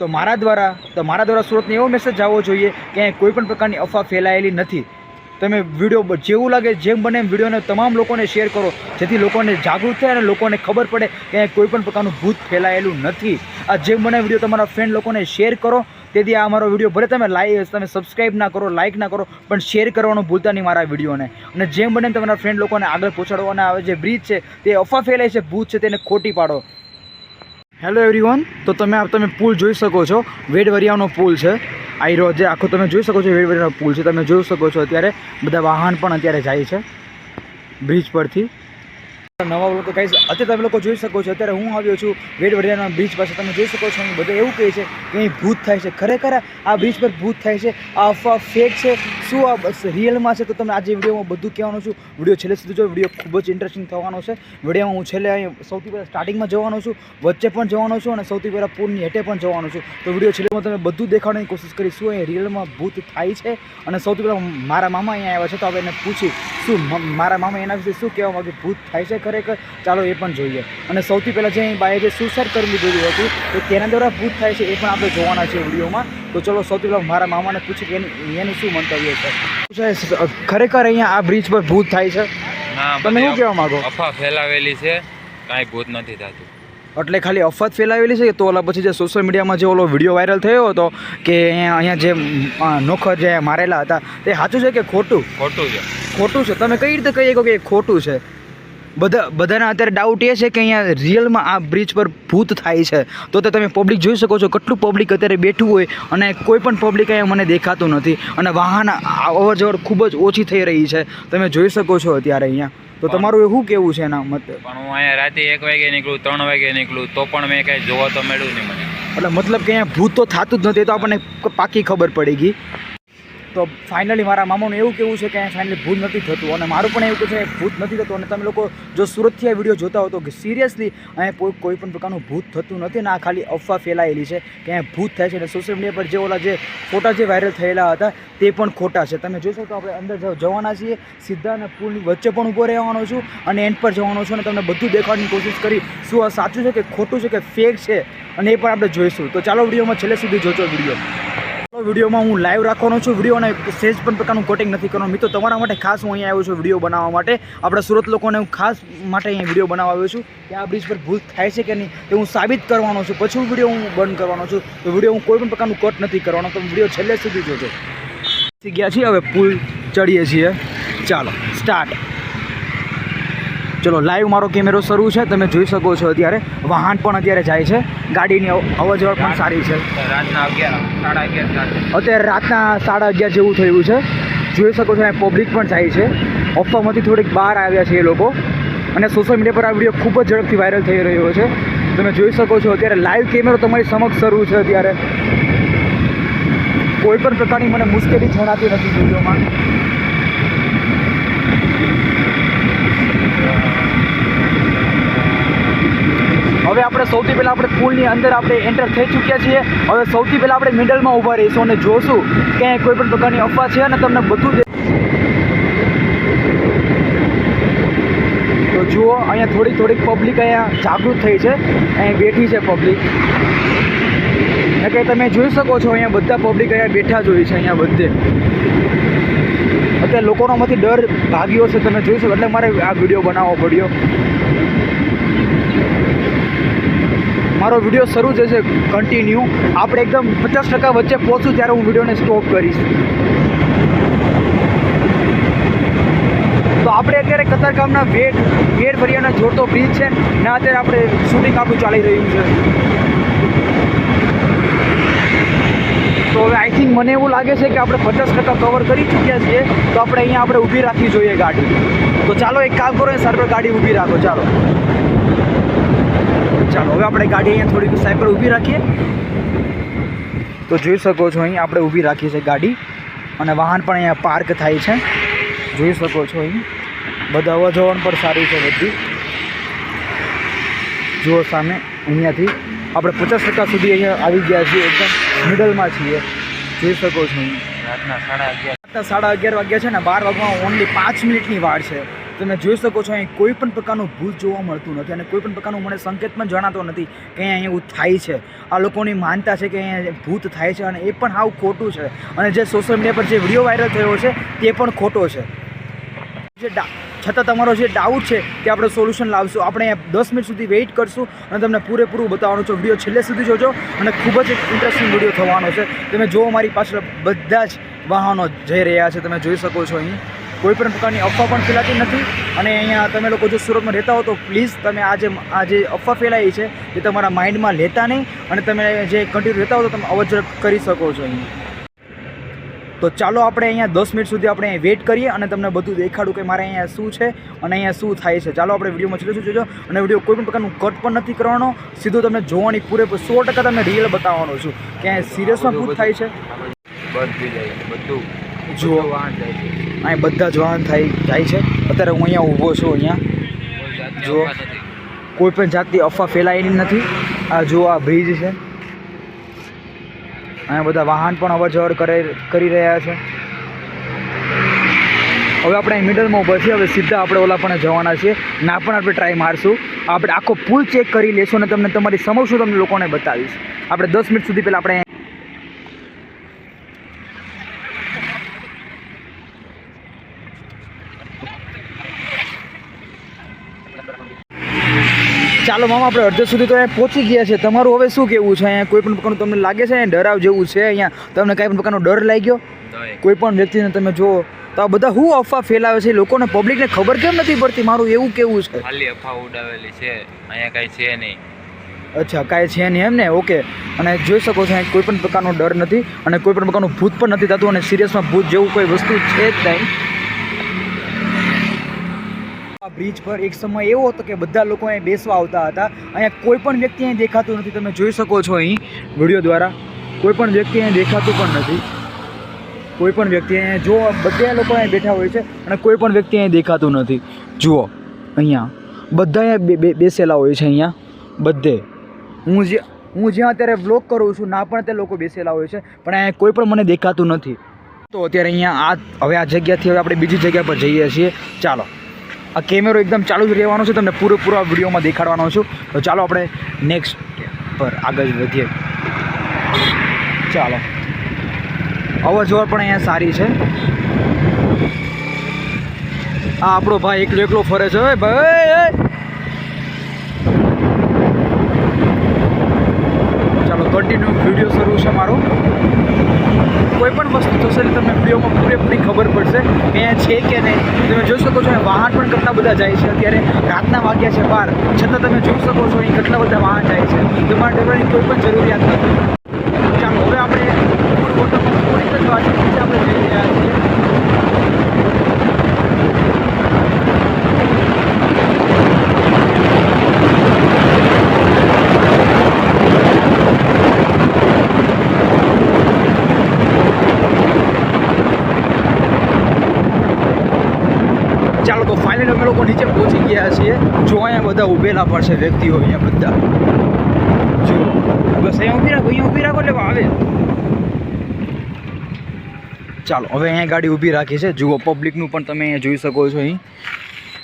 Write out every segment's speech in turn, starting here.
તો મારા દ્વારા, તો મારા દ્વારા સુરતને એવો મેસેજ આવવો જોઈએ કે કોઈ પણ પ્રકારની અફવા ફેલાયેલી નથી. તમે વીડિયો જેવું લાગે જેમ બને એમ વિડીયોને તમામ લોકોને શેર કરો, જેથી લોકોને જાગૃત થાય અને લોકોને ખબર પડે કે કોઈ પણ પ્રકારનું ભૂત ફેલાયેલું નથી. આ જેમ બને વીડિયો તમારા ફ્રેન્ડ લોકોને શેર કરો. તેથી આ મારો વીડિયો ભલે તમે લાઈક તમે સબસ્ક્રાઈબ ના કરો લાઈક ના કરો, પણ શેર કરવાનું ભૂલતા નહીં મારા વિડીયોને અને જેમ બને તમારા ફ્રેન્ડ લોકોને આગળ પહોંચાડવાના આવે જે બ્રિજ છે, તે અફવા ફેલાય છે, ભૂત છે, તેને ખોટી પાડો. હેલો એવરીવન તો તમે તમે પુલ જોઈ શકો છો. વેડવરિયાનો પુલ છે. આયરો જે આખો તમે જોઈ શકો છો, વેડવરિયાનો પુલ છે. તમે જોઈ શકો છો અત્યારે બધા વાહન પણ અત્યારે જાય છે. બ્રિજ પરથી. નવા લોકો કહીશ અત્યારે તમે લોકો જોઈ શકો છો, અત્યારે હું આવ્યો છું વેડ વડિયાના બ્રિજ પાસે, તમે જોઈ શકો છો. બધું એવું કહે છે કે અહીં ભૂત થાય છે. ખરેખર આ બ્રિજ પર ભૂત થાય છે. આ અફવા ફેક છે. શું આ બસ રિયલમાં છે? તો તમે આજે વિડીયોમાં બધું કહેવાનું છું. વીડિયો છેલ્લે સુધી જો વીડિયો ખૂબ જ ઇન્ટરેસ્ટિંગ થવાનો છે. વિડીયોમાં હું છેલ્લે અહીં સૌથી પહેલાં સ્ટાર્ટિંગમાં જવાનો છું. વચ્ચે પણ જવાનો છું અને સૌથી પહેલાં પૂરની હેઠે પણ જવાનો છું. તો વીડિયો છેલ્લેમાં તમે બધું દેખાડવાની કોશિશ કરી. શું અહીં રિયલમાં ભૂત થાય છે? અને સૌથી પહેલાં મારા મામા અહીંયા આવ્યા છે, તો હવે એને પૂછી, શું મારા મામા એના વિશે શું કહેવા માગે? ભૂત થાય છે ખરેખર ચાલો એ પણ જોઈએ. અને સૌથી પહેલાં જે અહીં બાએ જે સુસાઇડ કરી લીધેલું હતું તો તેના દ્વારા ભૂત થાય છે એ પણ આપણે જોવાના છે વિડીયોમાં. તો ચલો સૌથી પહેલાં મારા મામાને પૂછી કે એની એનું શું મંતવ્ય છે? ખરેખર અહીંયા આ બ્રિજ પર ભૂત થાય છે? તમે શું કહેવા માંગો? અફવા ફેલાવેલી છે કાંઈ ભૂત નથી થતું. એટલે ખાલી અફવાત ફેલાવેલી છે તો ઓલા પછી જે સોશિયલ મીડિયામાં જે ઓલો વીડિયો વાયરલ થયો હતો કે અહીંયા અહીંયા જે નોખર જે મારેલા હતા તે સાચું છે કે ખોટું? ખોટું છે. ખોટું છે. તમે કઈ રીતે કહી શકો કે ખોટું છે? બધા બધાના અત્યારે ડાઉટ એ છે કે અહીંયા રિયલમાં આ બ્રિજ પર ભૂત થાય છે. તો તે તમે પબ્લિક જોઈ શકો છો કેટલું પબ્લિક અત્યારે બેઠું હોય અને કોઈ પણ પબ્લિક અહીંયા મને દેખાતું નથી. અને વાહન અવર જવર ખૂબ જ ઓછી થઈ રહી છે. તમે જોઈ શકો છો અત્યારે અહીંયા. તો તમારું એ શું કેવું છે એના મતે? પણ હું અહીંયા રાતે એક વાગે નીકળું ત્રણ વાગે નીકળું તો પણ મેં કાંઈ જોવા તો મળ્યું નહીં મને. એટલે મતલબ કે અહીંયા ભૂત તો થતું જ નથી તો આપણને પાકી ખબર પડી ગઈ. તો ફાઇનલી મારા મામાનું એવું કેવું છે કે ફાઇનલી ભૂત નથી થતું. અને મારું પણ એવું કે છે, ભૂત નથી થતું. અને તમે લોકો જો સુરતથી આ વીડિયો જોતા હો તો સિરિયસલી અહીંયા કોઈ પણ પ્રકારનું ભૂત થતું નથી ને આ ખાલી અફવા ફેલાયેલી છે કે અહીંયા ભૂત થાય છે. અને સોશિયલ મીડિયા પર જે ઓલા જે ફોટા જે વાયરલ થયેલા હતા તે પણ ખોટા છે. તમે જોશો તો આપણે અંદર જવાના છીએ. સીધા અને પુલની વચ્ચે પણ ઊભો રહેવાનો છું અને એન્ડ પર જવાનો છું અને તમને બધું દેખાડવાની કોશિશ કરી શું આ સાચું છે કે ખોટું છે કે ફેક છે અને એ પણ આપણે જોઈશું. તો ચાલો વિડીયોમાં છેલ્લે સુધી જોજો વીડિયો. વિડીયોમાં હું લાઈવ રાખવાનો છું. વીડિયો અને સહેજ પણ પ્રકારનું કોટિંગ નથી કરવાનું. મિત્રો, તમારા માટે ખાસ હું અહીંયા આવ્યો છું વીડિયો બનાવવા માટે. આપણા સુરત લોકોને હું ખાસ માટે અહીંયા વીડિયો બનાવવા આવ્યો છું કે આ બ્રિજ પર ભૂલ થાય છે કે નહીં તે હું સાબિત કરવાનો છું. પછી હું વીડિયો હું બંધ કરવાનો છું. તો વીડિયો હું કોઈ પણ પ્રકારનું કટ નથી કરવાનો. તો વીડિયો છેલ્લે સુધી જોજો. ગયા છીએ, હવે પુલ ચડીએ છીએ. ચાલો સ્ટાર્ટ ચલો લાઈવ મારો કેમેરો શરૂ છે તમે જોઈ શકો છો અત્યારે. વાહન પણ અત્યારે જાય છે. ગાડીની અવર પણ સારી છે. રાતના અગિયાર સાડા અગિયાર અત્યારે રાતના સાડા અગિયાર જેવું થયું છે. જોઈ શકો છો પબ્લિક પણ જાય છે. ઓફામાંથી થોડીક બહાર આવ્યા છે એ લોકો. અને સોશિયલ મીડિયા પર આ વીડિયો ખૂબ જ ઝડપથી વાયરલ થઈ રહ્યો છે. તમે જોઈ શકો છો અત્યારે લાઈવ કેમેરો તમારી સમક્ષ શરૂ છે અત્યારે. કોઈ પણ પ્રકારની મને મુશ્કેલી જણાતી નથી વિડીયોમાં. હવે આપણે સૌથી પહેલાં આપણે પુલની અંદર આપણે એન્ટર થઈ ચૂક્યા છીએ. હવે સૌથી પહેલાં આપણે મિડલમાં ઊભા રહીશું અને જોશું ક્યાંય કોઈ પણ પ્રકારની અફવા છે અને તમને બધું તો જુઓ, અહીંયા થોડીક થોડીક પબ્લિક અહીંયા જાગૃત થઈ છે. અહીંયા બેઠી છે પબ્લિક એટલે તમે જોઈ શકો છો, અહીંયા બધા પબ્લિક અહીંયા બેઠા જ છે, અહીંયા બધે. અત્યારે લોકોનામાંથી ડર ભાગ્યો છે તમે જોઈ શકો. એટલે મારે આ વીડિયો બનાવવો પડ્યો. મારો વીડિયો શરૂ જ છે કન્ટિન્યુ આપણે એકદમ પચાસ ટકા વચ્ચે પહોંચું ત્યારે હું વિડીયોને સ્ટોપ કરીશ. તો આપણે અત્યારે કતારગામના વેડ વેડ ભરિયાના જોડતો બ્રિજ છે ને અત્યારે આપણે શૂટિંગ આપણું ચાલી રહ્યું છે. તો હવે આઈ થિંક મને એવું લાગે છે કે આપણે પચાસ ટકા કવર કરી ચૂક્યા છીએ, તો આપણે અહીંયા આપણે ઊભી રાખવી જોઈએ ગાડી. તો ચાલો એક કામ કરો સર પર ગાડી ઊભી રાખો, ચાલો. આપણે ગાડી અહીંયા થોડીક સાઈડ પર ઊભી રાખીએ. તો જોઈ શકો છો અહીં આપણે ઊભી રાખીએ છીએ ગાડી. અને વાહન પણ અહીંયા પાર્ક થાય છે. જોઈ શકો છો અહીં. બધા અવર પણ સારી છે બધી. જુઓ સામે અહીંયાથી. આપણે પચાસ ટકા સુધી અહીંયા આવી ગયા છીએ એકદમ મિડલમાં છીએ. જોઈ શકો છો અહીં. રાતના સાડા અગિયાર. રાતના સાડા અગિયાર વાગ્યા છે ને બાર વાગવા ઓનલી પાંચ મિનિટની વાર છે. તમે જોઈ શકો છો અહીં કોઈ પણ પ્રકારનું ભૂત જોવા મળતું નથી અને કોઈ પણ પ્રકારનું મને સંકેત પણ જણાતો નથી કે અહીંયા એવું થાય છે. આ લોકોની માનતા છે કે અહીંયા ભૂત થાય છે અને એ પણ હાવ ખોટું છે. અને જે સોશિયલ મીડિયા પર જે વીડિયો વાયરલ થયો છે, તે પણ ખોટો છે. જે છતાં તમારો જે ડાઉટ છે તે આપણે સોલ્યુશન લાવશું. આપણે દસ મિનિટ સુધી વેઇટ કરશું અને તમને પૂરેપૂરું બતાવવાનું છે. વીડિયો છેલ્લે સુધી જોજો અને ખૂબ જ ઇન્ટરેસ્ટિંગ વીડિયો થવાનો છે. તમે જુઓ મારી પાછળ બધા જ વાહનો જઈ રહ્યા છે. તમે જોઈ શકો છો અહીં. કોઈ પણ પ્રકારની અફવા પણ ફેલાતી નથી. અને અહીંયા તમે લોકો જો સુરતમાં રહેતા હો તો પ્લીઝ તમે આ જે આ જે અફવા ફેલાઈ છે એ તમારા માઇન્ડમાં લેતા નહીં અને તમે જે કન્ટિન્યુ રહેતા હો તો તમે અવજ કરી શકો છો અહીંયા તો ચાલો આપણે અહીંયા દસ મિનિટ સુધી આપણે વેઇટ કરીએ અને તમને બધું દેખાડું કે મારે અહીંયા શું છે અને અહીંયા શું થાય છે. ચાલો આપણે વિડીયોમાં છેલ્લું જોજો અને વીડિયો કોઈ પણ પ્રકારનું કટ પણ નથી કરવાનો. સીધું તમને જોવાની પૂરેપૂર સો ટકા તમને રિયલ બતાવવાનો છું. કે સિરિયસમાં શું થાય છે? બધું જાય બધું. જુઓ. વાહન જાય છે. અહીં બધા જ વાહન થાય જાય છે. અત્યારે હું અહીંયા ઊભો છું અહીંયા. જુઓ. કોઈ પણ જાતની અફવા ફેલાયેલી નથી. આ જુઓ, આ બ્રિજ છે. અહીંયા બધા વાહન પણ અવરજવર કરી રહ્યા છે. હવે આપણે અહીં મિડલમાં ઊભા છીએ. હવે સીધા આપણે ઓલા પણ જવાના છીએ. ના પણ આપણે ટ્રાય મારશું. આપણે આખો પુલ ચેક કરી લેશું અને તમને તમારી સમક્ષ તમને લોકોને બતાવીશ. આપણે દસ મિનિટ સુધી પહેલાં આપણે ચાલો મામા આપણે અડધો સુધી તો અહીંયા પહોંચી ગયા છે. તમારું હવે શું કેવું છે? અહીંયા કોઈ પણ પ્રકારનું તમને લાગે છે? અહીંયા ડરાવ જેવું છે? અહીંયા તમને કાંઈ પણ પ્રકારનો ડર લાગ્યો? કોઈ પણ વ્યક્તિને તમે જુઓ તો આ બધા શું અફવા ફેલાવે છે? લોકોને પબ્લિકને ખબર કેમ નથી પડતી? મારું એવું કેવું છે. ખાલી અફવા ઉડાવેલી છે. અહીંયા કાંઈ છે નહીં. અચ્છા કાંઈ છે નહીં એમ ને ઓકે. અને જોઈ શકો છો અહીં કોઈ પણ પ્રકારનો ડર નથી અને કોઈ પણ પ્રકારનું ભૂત પણ નથી થતું અને સિરિયસમાં ભૂત જેવું કોઈ વસ્તુ છે જ નહીં. આ બ્રિજ પર એક સમય એવો હતો કે બધા લોકો અહીં બેસવા આવતા હતા. અહીંયા કોઈ પણ વ્યક્તિ અહીં દેખાતું નથી. તમે જોઈ શકો છો અહીં વીડિયો દ્વારા. કોઈ પણ વ્યક્તિ અહીં દેખાતું પણ નથી. કોઈ પણ વ્યક્તિ અહીંયા જો બધા લોકો અહીં બેઠા હોય છે અને કોઈ પણ વ્યક્તિ અહીં દેખાતું નથી. જુઓ, અહીંયા બધા અહીંયા બેસેલા હોય છે અહીંયા. બધે. હું જે હું જ્યાં અત્યારે વ્લોગ કરું છું, ના પણ તે લોકો બેસેલા હોય છે, પણ અહીંયા કોઈ પણ મને દેખાતું નથી. તો અત્યારે અહીંયા આ હવે આ જગ્યાથી હવે આપણે બીજી જગ્યા પર જઈએ છીએ. ચાલો. આ કેમેરો એકદમ ચાલુ જ રહેવાનો છે, તમને પૂરેપૂરો આ વિડીયોમાં દેખાડવાનો છું. તો ચાલો આપણે નેક્સ્ટ પર આગળ વધીએ. ચાલો. અવરજવર પણ અહીંયા સારી છે. આ આપણો ભાઈ એકલો એકલો ફરે છે ભાઈ ચાલો કન્ટિન્યુ વીડિયો શરૂ છે મારો. કોઈ પણ વસ્તુ થશે એટલે તમને વિડીયોમાં પૂરેપૂરી ખબર પડશે અહીંયા છે કે નહીં. તમે જોઈ શકો છો વાહન પણ કેટલા બધા જાય છે. અત્યારે રાતના વાગ્યા છે બાર. છતાં તમે જોઈ શકો છો, અહીં કેટલા બધા વાહન જાય છે. તમારા ડરવાની કોઈ પણ જરૂરિયાત નથી. ચાલો, હવે આપણે જ વાત છે આપણે જઈ રહ્યા છીએ ચાલો તો ફાઇનલી અમે લોકો નીચે પહોંચી ગયા છીએ જો અહીંયા પાડશે વ્યક્તિઓ અહીંયા બધા. જો બસ અહીંયા ઊભી રાખો, અહીંયા ઊભી રાખો એટલે આવે. ચાલો, હવે અહીંયા ગાડી ઊભી રાખી છે. જુઓ પબ્લિકનું પણ તમે અહીંયા જોઈ શકો છો અહીં.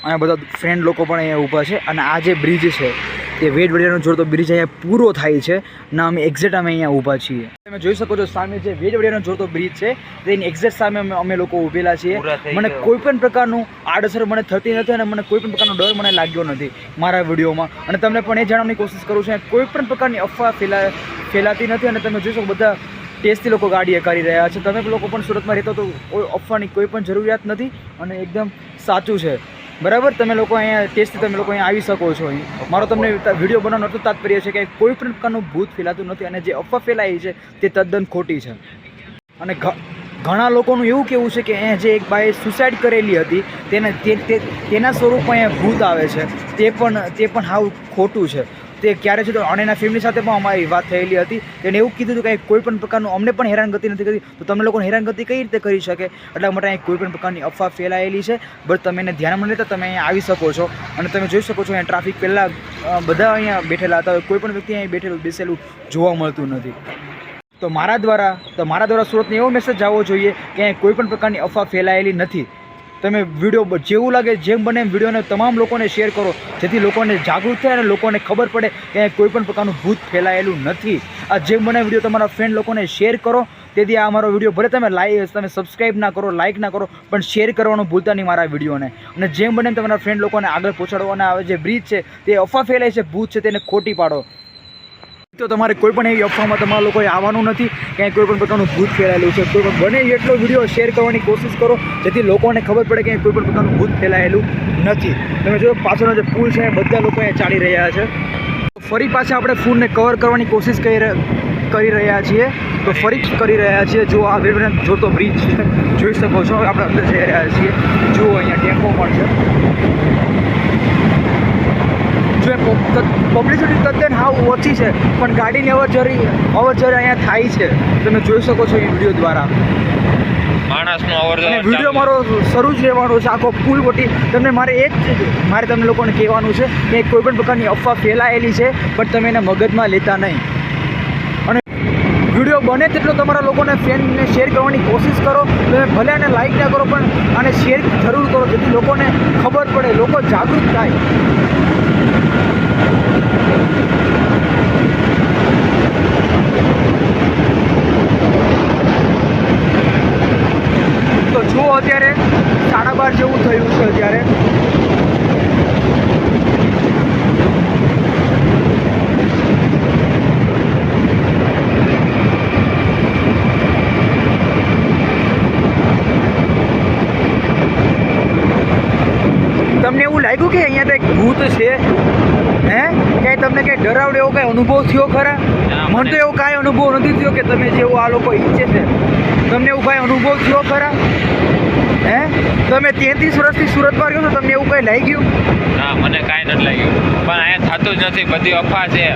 અહીંયા બધા ફ્રેન્ડ લોકો પણ અહીંયા ઊભા છે. અને આ જે બ્રિજ છે તે વેટ વડિયાનો જોડતો બ્રિજ અહીંયા પૂરો થાય છે ના અમે એક્ઝેક્ટ અમે અહીંયા ઊભા છીએ. તમે જોઈ શકો છો સામે જે વેટ વડિયાનો જોડતો બ્રિજ છે તેની એક્ઝેક્ટ સામે અમે અમે લોકો ઊભેલા છીએ. મને કોઈ પણ પ્રકારનું આડઅસર મને થતી નથી અને મને કોઈ પણ પ્રકારનો ડર મને લાગ્યો નથી મારા વિડીયોમાં. અને તમને પણ એ જણાવવાની કોશિશ કરું છું કોઈ પણ પ્રકારની અફવા ફેલા ફેલાતી નથી અને તમે જોઈ શકો બધા ટેસ્ટથી લોકો ગાડી કરી રહ્યા છે. તમે લોકો પણ સુરતમાં રહેતો તો કોઈ અફવાની કોઈ પણ જરૂરિયાત નથી અને એકદમ સાચું છે. બરાબર? તમે લોકો અહીંયા ટેસ્ટથી તમે લોકો અહીંયા આવી શકો છો અહીં. મારો તમને વીડિયો બનાવવાનો એટલું તાત્પર્ય છે કે કોઈ પણ પ્રકારનું ભૂત ફેલાતું નથી અને જે અફવા ફેલાઈ છે તે તદ્દન ખોટી છે. અને ઘણા લોકોનું એવું કેવું છે કે અહીંયા જે એક બાએ સુસાઇડ કરેલી હતી તેને તે તે- તેના સ્વરૂપમાં અહીંયા ભૂત આવે છે. તે પણ તે પણ હાવ ખોટું છે. તે ક્યારે છે તો અને એના ફેમિલી સાથે પણ અમારી વાત થયેલી હતી. તેને એવું કીધું હતું કે કોઈ પણ પ્રકારનું અમને પણ હેરાનગતિ નથી કરી. તો તમે લોકોને હેરાનગતિ કઈ રીતે કરી શકે? એટલા માટે અહીં કોઈ પણ પ્રકારની અફવા ફેલાયેલી છે. બટ તમે એને ધ્યાનમાં લેતા તમે અહીંયા આવી શકો છો. અને તમે જોઈ શકો છો અહીંયા ટ્રાફિક પહેલાં બધા અહીંયા બેઠેલા હતા. કોઈ પણ વ્યક્તિ અહીં બેઠેલું, બેસેલું જોવા મળતું નથી. તો મારા દ્વારા, તો મારા દ્વારા સુરતને એવો મેસેજ આવવો જોઈએ કે અહીંયા કોઈ પણ પ્રકારની અફવા ફેલાયેલી નથી. તમે વીડિયો જેવું લાગે જેમ બને એમ વિડીયોને તમામ લોકોને શેર કરો. જેથી લોકોને જાગૃત થાય અને લોકોને ખબર પડે કે કોઈ પણ પ્રકારનું ભૂત ફેલાયેલું નથી. આ જેમ બને વીડિયો તમારા ફ્રેન્ડ લોકોને શેર કરો. તેથી આ મારો વીડિયો ભલે તમે લાઈક તમે સબસ્ક્રાઈબ ના કરો લાઈક ના કરો, પણ શેર કરવાનું ભૂલતા નહીં મારા વિડીયોને. અને જેમ બને તમારા ફ્રેન્ડ લોકોને આગળ પહોંચાડવાના આવે જે બ્રિજ છે, તે અફવા ફેલાય છે, ભૂત છે, તેને ખોટી પાડો. તો તમારે કોઈ પણ એવી અફવામાં તમારા લોકોએ આવવાનું નથી, ક્યાંય કોઈ પણ પ્રકારનું ભૂત ફેલાયેલું છે. કોઈ પણ બને એટલો વીડિયો શેર કરવાની કોશિશ કરો, જેથી લોકોને ખબર પડે કે કોઈ પણ પ્રકારનું ભૂત ફેલાયેલું નથી. તમે જો પાછળનો જે પુલ છે એ બધા લોકો અહીંયા ચાલી રહ્યા છે. ફરી પાછા આપણે ફૂલને કવર કરવાની કોશિશ કરી કરી રહ્યા છીએ. તો ફરી કરી રહ્યા છીએ. જો આ વિવેકાનંદ જોતો બ્રિજ જોઈ શકો છો, આપણે અંદર જઈ રહ્યા છીએ. જુઓ, અહીંયા ટેમ્પો પણ છે. જો પબ્લિસિટી તદ્દન હાવ ઓછી છે? પણ ગાડીની અવરજરી અવરજરી અહીંયા થાય છે. તમે જોઈ શકો છો એ વીડિયો દ્વારા. માણસનો અવરજવર વીડિયો મારો શરૂ જ રહેવાનો છે આખો ફૂલ વટી. તમને મારે એક મારે તમને લોકોને કહેવાનું છે કે કોઈ પણ પ્રકારની અફવા ફેલાયેલી છે પણ તમે એને મગજમાં લેતા નહીં. અને વીડિયો બને તેટલો તમારા લોકોને ફ્રેન્ડને શેર કરવાની કોશિશ કરો. તમે ભલે આને લાઈક ના કરો પણ આને શેર જરૂર કરો જેથી લોકોને ખબર પડે લોકો જાગૃત થાય. フフフフ。હે કે તમને કંઈ ડરાવડે એવો કંઈ અનુભવ થયો ખરા? મને તો એવો કાંઈ અનુભવ નથી થયો કે તમે જેવું આ લોકો ઈચ્છે છે. તમને એવું કાંઈ અનુભવ થયો ખરા? હે? તમે તેત્રીસ વર્ષથી સુરતમાં રહ્યો છો તમને એવું કંઈ લાગી ગયું ના મને કાંઈ નથી લાગ્યું. પણ અહીંયા થતું જ નથી બધી અફવા છે.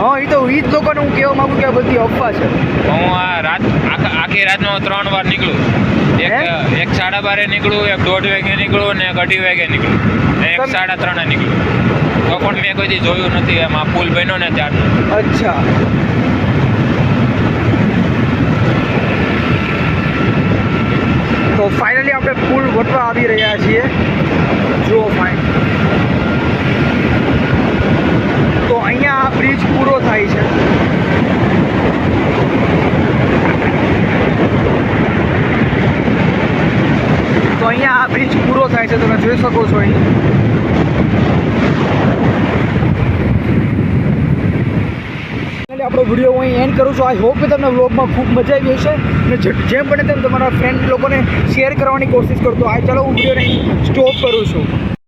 હા એ તો એ જ લોકોને હું કહેવા માગું કે બધી અફવા છે. હું આ રાત આખા આખી રાતનો ત્રણ વાર નીકળું. એક? એક સાડા બારે નીકળું એક દોઢ વાગે નીકળું ને એક અઢી વાગે નીકળું. ને એક સાડા ત્રણે નીકળું. તો પણ મેં કોઈ જોયું નથી એમ, આ પુલ બન્યો ને ત્યારનો. અચ્છા. તો ફાઇનલી આપણે પુલ વટવા આવી રહ્યા છીએ. જુઓ ફાઇન તો અહીંયા આ બ્રિજ પૂરો થાય છે. તો અહીંયા આ બ્રિજ પૂરો થાય છે, તમે જોઈ શકો છો અહીં એટલે આપણો વીડિયો હું અહીં એન્ડ કરું છું આઈ હોપ કે તમને વ્લોગમાં ખૂબ મજા આવી હશે. અને જેમ બને તેમ તમારા ફ્રેન્ડ લોકોને શેર કરવાની કોશિશ કરતો. આ ચાલો હું વિડીયોને સ્ટોપ કરું છું.